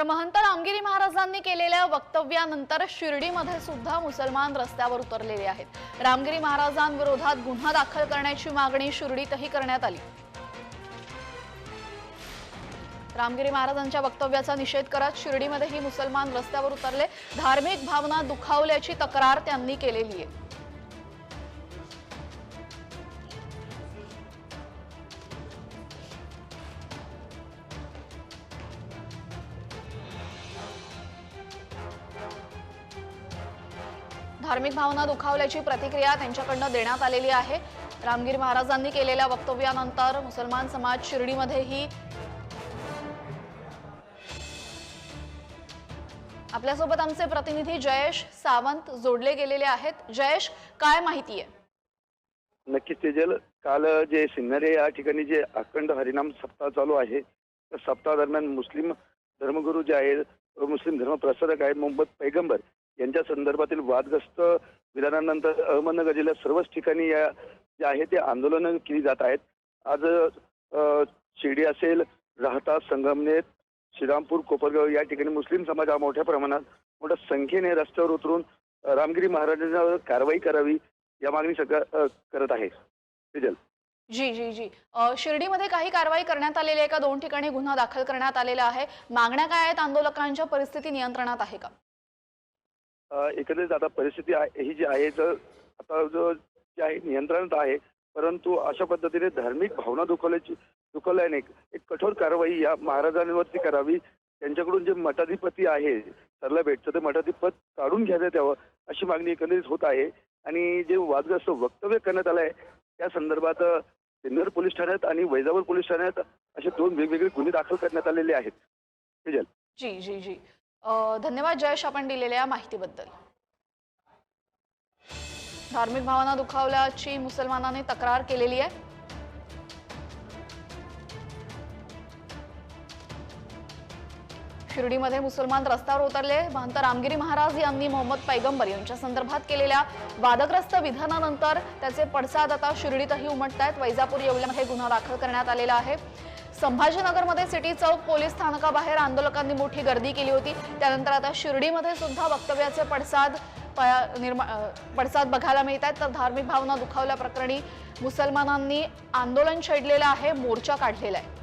तर महंत रामगिरी महाराजांनी केलेल्या वक्तव्यानंतर शिर्डीमध्ये सुद्धा मुसलमान रस्त्यावर उतरलेले आहेत. रामगिरी महाराजांविरोधात गुन्हा दाखल करण्याची मागणी शिर्डीतही करण्यात आली. रामगिरी महाराजांच्या वक्तव्याचा निषेध करत शिर्डीमध्येही मुसलमान रस्त्यावर उतरले. धार्मिक भावना दुखावल्याची तक्रार त्यांनी केलेली आहे. धार्मिक भावना दुखावल्याची प्रतिक्रिया त्यांच्याकडनं देण्यात आलेली आहे. रामगीर महाराजांनी केलेल्या वक्तव्यानंतर मुसलमान समाज शिर्डीमध्येही आपल्यासोबत आमचे प्रतिनिधी जयेश सावंत जोडले गेलेले आहेत. जयेश काय माहिती आहे? नक्कीच तेजल. काल जे सिन्नरे या ठिकाणी जे अखंड हरिनाम सप्ताह चालू आहे त्या सप्ताह दरम्यान मुस्लिम धर्मगुरू जे आहेत मुस्लिम धर्म प्रसारक आहेत मोहम्मद पैगंबर यांच्या संदर्भातील वादग्रस्त विधानानंतर अहमदनगर जिल्ह्यात सर्वच ठिकाणी या जे आहे ते आंदोलनं केली जात आहेत. आज शिर्डी असेल राहता संगमनेर श्रीरामपूर कोपरगाव या ठिकाणी मुस्लिम समाज हा मोठ्या प्रमाणात मोठ्या संख्येने रस्त्यावर उतरून रामगिरी महाराजांवर कारवाई करावी या मागणी सगळं करत आहे. जी जी जी. शिर्डीमध्ये काही कारवाई करण्यात आलेली आहे का? दोन ठिकाणी गुन्हा दाखल करण्यात आलेला आहे. मागण्या काय आहेत? आंदोलकांच्या परिस्थिती नियंत्रणात आहे का? एकंदरीत आता परिस्थिती आहे- ही जी आहे तर आता जो जे आहे नियंत्रणात आहे परंतु अशा पद्धतीने धार्मिक भावना दुखवल्याची दुखवल्याने एक कठोर कारवाई या महाराजांवरती करावी. त्यांच्याकडून जे मठाधिपती आहे सरला भेटतं ते मठाधिपत काढून घेण्यात यावं अशी मागणी एकंदरीत होत आहे. आणि जे वादग्रस्त वक्तव्य करण्यात आलं आहे त्या संदर्भात सिन्नर पोलीस ठाण्यात आणि वैजापूर पोलीस ठाण्यात असे दोन वेगवेगळे गुन्हे दाखल करण्यात आलेले आहेत. जी जी जी. धन्यवाद जयेश आपण दिलेल्या माहितीबद्दल. धार्मिक भावना दुखावल्याची मुसलमानाने तक्रार केलेली आहे. शिर्डीमध्ये मुसलमान रस्त्यावर उतरले. महंत रामगिरी महाराज यांनी मोहम्मद पैगंबर यांच्या संदर्भात केलेल्या वादग्रस्त विधानानंतर त्याचे पडसाद आता शिर्डीतही उमटत आहेत वैजापूर येवल्यामध्ये गुन्हा दाखल करण्यात आलेला आहे. संभाजीनगरमध्ये सिटी चौक पोलीस स्थानकाबाहेर आंदोलकांनी मोठी गर्दी केली होती. त्यानंतर आता शिर्डीमध्ये सुद्धा वक्तव्याचे पडसाद निर्मा पडसाद बघायला मिळत आहेत तर धार्मिक भावना दुखावल्याप्रकरणी मुसलमानांनी आंदोलन छेडलेलं आहे. मोर्चा काढलेला आहे.